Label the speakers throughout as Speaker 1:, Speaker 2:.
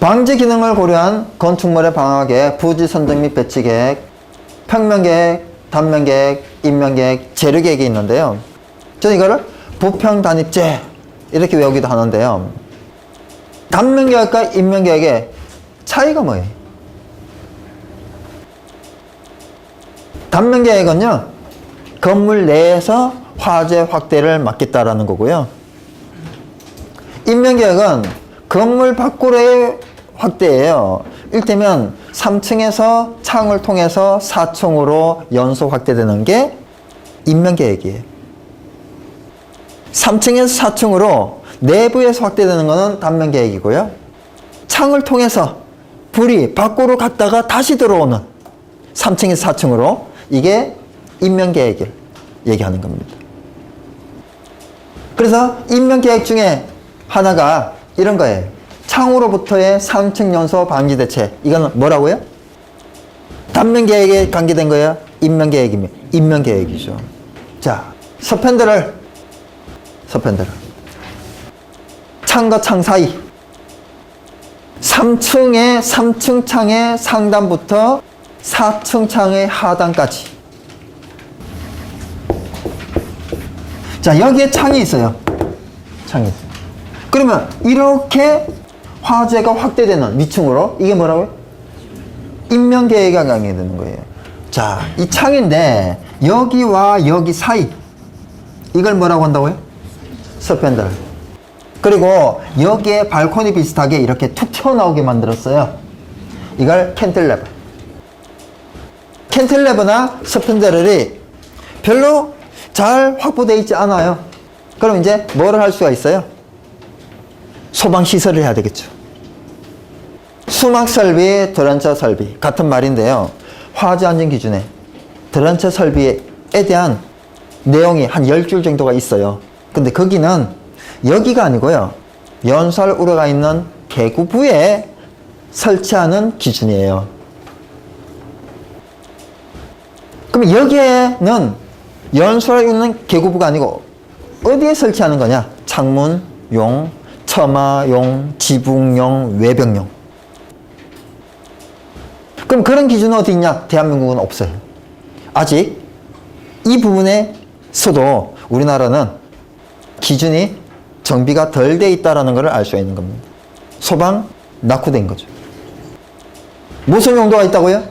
Speaker 1: 방지 기능을 고려한 건축물의 방화계획, 부지 선정 및 배치 계획, 평면 계획, 단면 계획, 인면 계획, 재료 계획이 있는데요. 저는 이거를 부평 단입제 이렇게 외우기도 하는데요. 단면 계획과 인면 계획의 차이가 뭐예요? 단면 계획은요, 건물 내에서 화재 확대를 막겠다라는 거고요. 인면 계획은 건물 밖으로의 확대예요. 일테면 3층에서 창을 통해서 4층으로 연소 확대되는 게 인면계획이에요. 3층에서 4층으로 내부에서 확대되는 것은 단면계획이고요. 창을 통해서 불이 밖으로 갔다가 다시 들어오는 3층에서 4층으로 이게 인면계획을 얘기하는 겁니다. 그래서 인면계획 중에 하나가 이런 거예요. 창으로부터의 3층 연소 방지 대책. 이건 뭐라고요? 단면 계획에 관계된 거예요? 인면 계획입니다. 인면 계획이죠. 자, 서펜들을, 서펜들을. 창과 창 사이. 3층의 3층 창의 상단부터 4층 창의 하단까지. 자, 여기에 창이 있어요. 창이 있어요. 그러면 이렇게 화재가 확대되는 위층으로 이게 뭐라고요? 인명계획가 강해되는 거예요. 자, 이 창인데 여기와 여기 사이 이걸 뭐라고 한다고요? 서펜들. 그리고 여기에 발코니 비슷하게 이렇게 툭 튀어나오게 만들었어요. 이걸 캔틀레버. 캔틀레버나 서펜들이 별로 잘 확보되어 있지 않아요. 그럼 이제 뭐를 할 수가 있어요? 소방 시설을 해야 되겠죠. 수막 설비, 드런처 설비 같은 말인데요. 화재 안전 기준에 드런처 설비에 대한 내용이 한 10줄 정도가 있어요. 근데 거기는 여기가 아니고요. 연설 우려가 있는 개구부에 설치하는 기준이에요. 그럼 여기에는 연설에 있는 개구부가 아니고 어디에 설치하는 거냐? 창문 용, 처마용, 지붕용, 외벽용. 그럼 그런 기준은 어디 있냐? 대한민국은 없어요. 아직 이 부분에서도 우리나라는 기준이 정비가 덜 돼 있다라는 것을 알 수 있는 겁니다. 소방 낙후된 거죠. 무슨 용도가 있다고요?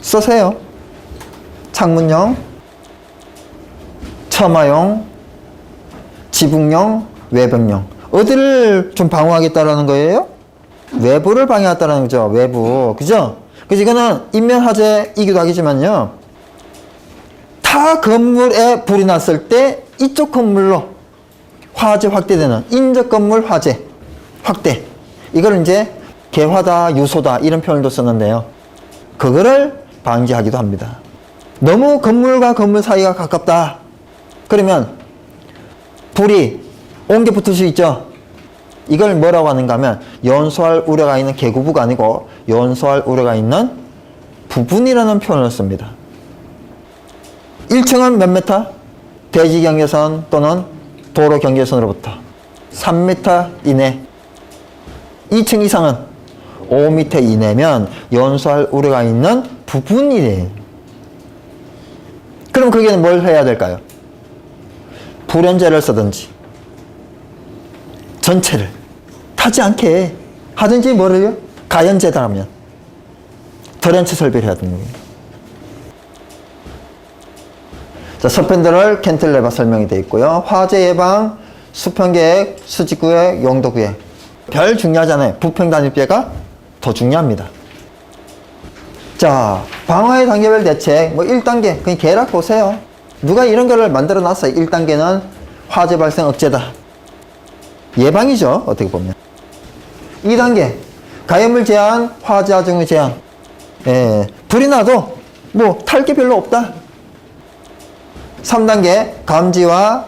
Speaker 1: 쓰세요. 창문용, 처마용, 지붕용, 외벽용. 어디를 좀 방어하겠다라는 거예요? 외부를 방해하겠다는 거죠. 외부. 그죠? 그래서 이거는 인면 화재이기도 하겠지만요. 타 건물에 불이 났을 때 이쪽 건물로 화재 확대되는 인적 건물 화재 확대. 이걸 이제 개화다, 유소다 이런 표현도 쓰는데요. 그거를 방지하기도 합니다. 너무 건물과 건물 사이가 가깝다. 그러면 불이 옮겨 붙을 수 있죠. 이걸 뭐라고 하는가 하면 연소할 우려가 있는 개구부가 아니고 연소할 우려가 있는 부분이라는 표현을 씁니다. 1층은 몇 미터? 대지 경계선 또는 도로 경계선으로부터 3m 이내 2층 이상은 5m 이내면 연소할 우려가 있는 부분이래요. 그럼 거기는 뭘 해야 될까요? 불연제를 쓰든지 전체를 타지 않게 하든지 뭐를요? 가연제다라면 드렌치 설비를 해야 되는 거예요. 자, 서펜더럴 캔틀레버 설명이 되어 있고요. 화재 예방, 수평계획, 수직구획, 용도구획. 별 중요하잖아요. 부평단일비가 더 중요합니다. 자, 방화의 단계별 대책, 뭐 1단계, 그냥 계략 보세요. 누가 이런 거를 만들어 놨어요. 1단계는 화재 발생 억제다. 예방이죠. 어떻게 보면. 2단계, 가해물 제한, 하중의 제한. 예, 불이 나도 뭐 탈 게 별로 없다. 3단계, 감지와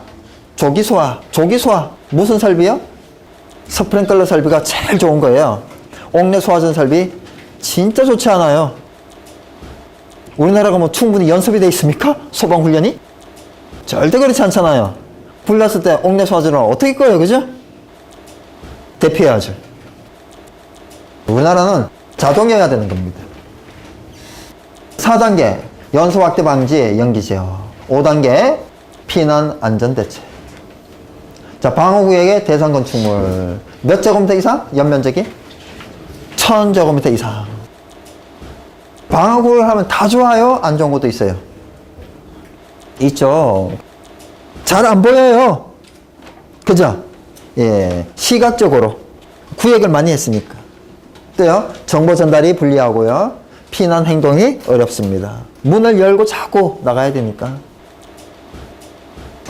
Speaker 1: 조기 소화. 조기 소화. 무슨 설비요? 스프링클러 설비가 제일 좋은 거예요. 옥내 소화전 설비 진짜 좋지 않아요. 우리나라가 뭐 충분히 연습이 돼 있습니까? 소방 훈련이? 절대 그렇지 않잖아요. 불 났을 때 옥내 소화전을 어떻게 꺼요, 그죠? 대피해야죠. 우리나라는 자동이어야 되는 겁니다. 4단계 연소 확대 방지 연기 제어. 5단계 피난 안전 대책. 자, 방어구역의 대상 건축물 몇 제곱미터 이상? 연면적이? 1000제곱미터 이상. 방어구역 하면 다 좋아요? 안 좋은 것도 있어요. 있죠. 잘 안 보여요. 그죠? 예. 시각적으로 구획을 많이 했으니까. 또요, 정보 전달이 불리하고요. 피난 행동이 어렵습니다. 문을 열고 자꾸 나가야 되니까.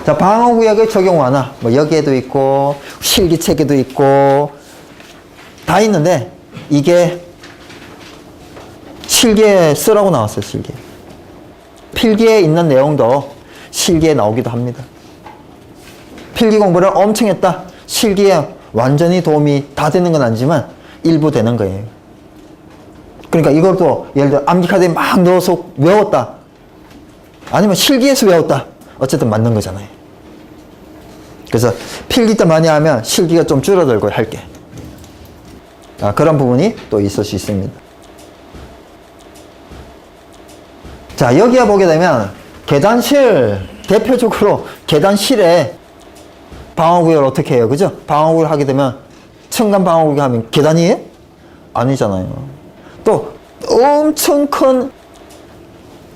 Speaker 1: 자, 방어구역의 적용 완화. 뭐, 여기에도 있고, 실기체계도 있고, 다 있는데, 이게 실기에 쓰라고 나왔어요, 실기. 필기에 있는 내용도 실기에 나오기도 합니다. 필기 공부를 엄청 했다. 실기에 완전히 도움이 다 되는 건 아니지만 일부 되는 거예요. 그러니까 이것도 예를 들어 암기카드에 막 넣어서 외웠다. 아니면 실기에서 외웠다. 어쨌든 맞는 거잖아요. 그래서 필기 때 많이 하면 실기가 좀 줄어들고 할게. 아, 그런 부분이 또 있을 수 있습니다. 자, 여기에 보게 되면 계단실, 대표적으로 계단실에 방어구역을 어떻게 해요? 그죠? 방어구역을 하게 되면 층간 방어구역 하면 계단이에요? 아니잖아요. 또 엄청 큰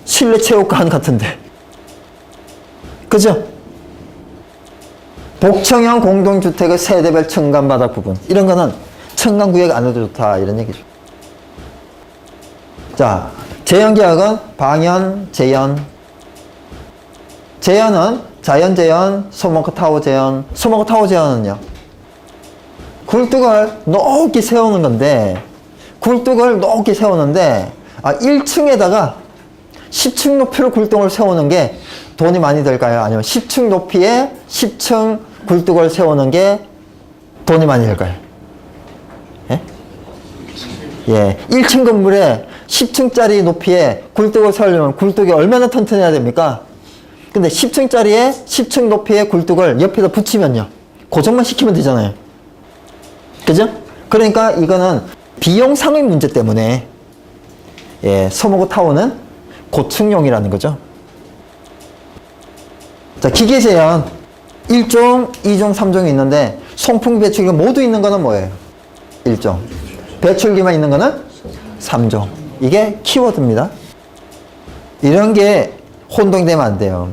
Speaker 1: 실내 체육관 같은데. 그죠? 복층형 공동주택의 세대별 층간 바닥 부분. 이런 거는 층간 구역 안 해도 좋다. 이런 얘기죠. 자, 재현 계약은 방연, 재현. 재현은 자연 재현, 소모크 타워 재현. 소모크 타워 재현은요. 굴뚝을 높게 세우는 건데, 굴뚝을 높게 세우는데, 아, 1층에다가 10층 높이로 굴뚝을 세우는 게 돈이 많이 들까요? 아니면 10층 높이에 10층 굴뚝을 세우는 게 돈이 많이 들까요? 예? 예. 1층 건물에 10층짜리 높이에 굴뚝을 세우려면 굴뚝이 얼마나 튼튼해야 됩니까? 근데 10층짜리에 10층 높이의 굴뚝을 옆에다 붙이면요. 고정만 시키면 되잖아요. 그죠? 그러니까 이거는 비용 상의 문제 때문에 예, 소모고 타워는 고층용이라는 거죠. 자, 기계 제한 1종, 2종, 3종이 있는데 송풍 배출기 모두 있는 거는 뭐예요? 1종. 배출기만 있는 거는 3종. 이게 키워드입니다. 이런 게 혼동되면 안 돼요.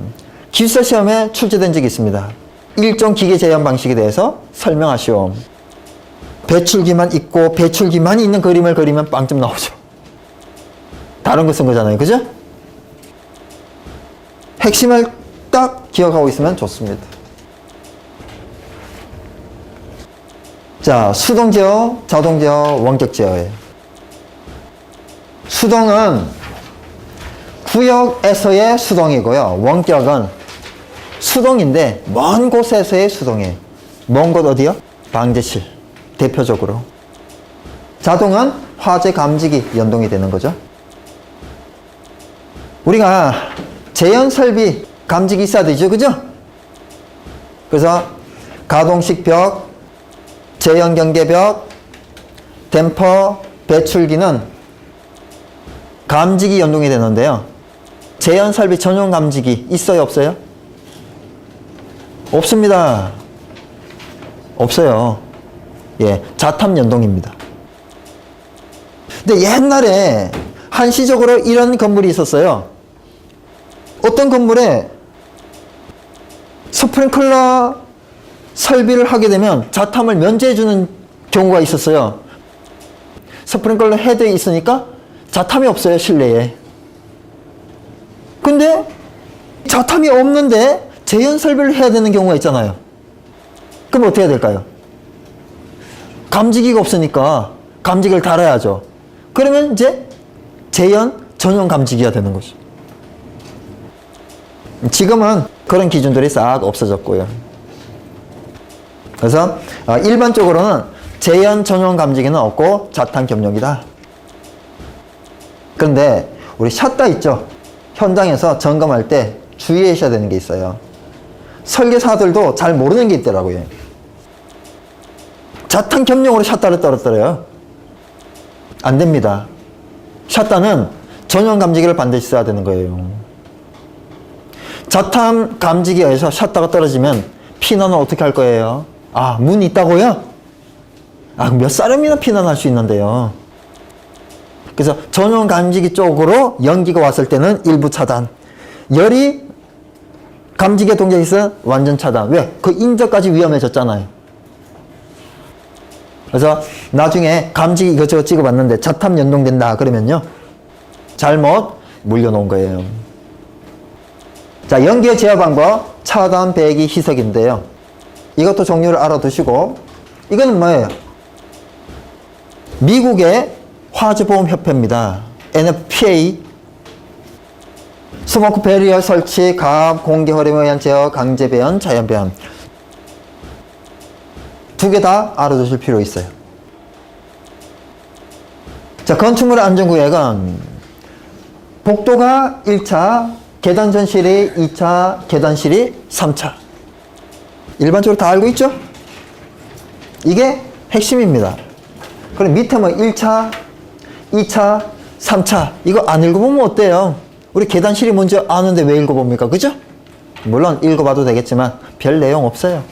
Speaker 1: 기술사 시험에 출제된 적이 있습니다. 일종 기계 제한 방식에 대해서 설명하시오. 배출기만 있고 배출기만 있는 그림을 그리면 빵점 나오죠. 다른 거 쓴 거잖아요. 그죠? 핵심을 딱 기억하고 있으면 좋습니다. 자, 수동 제어, 자동 제어, 원격 제어예요. 수동은 구역에서의 수동이고요. 원격은 수동인데 먼 곳에서의 수동이에요. 먼 곳 어디요? 방제실. 대표적으로. 자동은 화재 감지기 연동이 되는 거죠. 우리가 재현 설비 감지기 있어야 되죠. 그죠? 그래서 가동식 벽, 재현 경계 벽, 댐퍼, 배출기는 감지기 연동이 되는데요. 재현 설비 전용 감지기 있어요, 없어요? 없습니다. 없어요. 예, 자탑 연동입니다. 근데 옛날에 한시적으로 이런 건물이 있었어요. 어떤 건물에 스프링클러 설비를 하게 되면 자탐을 면제해주는 경우가 있었어요. 스프링클러 헤드에 있으니까 자탐이 없어요, 실내에. 근데 자탐이 없는데 재현 설비를 해야 되는 경우가 있잖아요. 그럼 어떻게 해야 될까요? 감지기가 없으니까 감지기를 달아야죠. 그러면 이제 재현 전용 감지기가 되는 거죠. 지금은 그런 기준들이 싹 없어졌고요. 그래서 어, 일반적으로는 재현 전용 감지기는 없고 자탄 겸용이다. 그런데 우리 샷다 있죠? 현장에서 점검할 때 주의하셔야 되는 게 있어요. 설계사들도 잘 모르는 게 있더라고요. 자탄 겸용으로 샷다를 떨어뜨려요. 안 됩니다. 샷단은 전원 감지기를 반드시 써야 되는 거예요. 자탐 감지기에서 샷다가 떨어지면 피난은 어떻게 할 거예요? 아, 문이 있다고요? 아, 몇 사람이나 피난할 수 있는데요. 그래서 전원 감지기 쪽으로 연기가 왔을 때는 일부 차단. 열이 감지기에 동작이 있어 완전 차단. 왜? 그 인접까지 위험해졌잖아요. 그래서 나중에 감지기 이것저것 찍어봤는데 자탐 연동된다 그러면요. 잘못 물려놓은 거예요. 자, 연기의 제어 방법, 차단, 배기, 희석인데요. 이것도 종류를 알아두시고, 이거는 뭐예요? 미국의 화재보험협회입니다. NFPA. 스모크 베리어 설치, 가압, 공기 흐름에 의한 제어, 강제 배연, 자연 배연. 두 개 다 알아두실 필요 있어요. 자, 건축물 안전구역은 복도가 1차, 계단 전실이 2차, 계단실이 3차. 일반적으로 다 알고 있죠? 이게 핵심입니다. 그럼 밑에 뭐 1차, 2차, 3차. 이거 안 읽어보면 어때요? 우리 계단실이 먼저 아는데 왜 읽어봅니까? 그죠? 물론 읽어봐도 되겠지만 별 내용 없어요.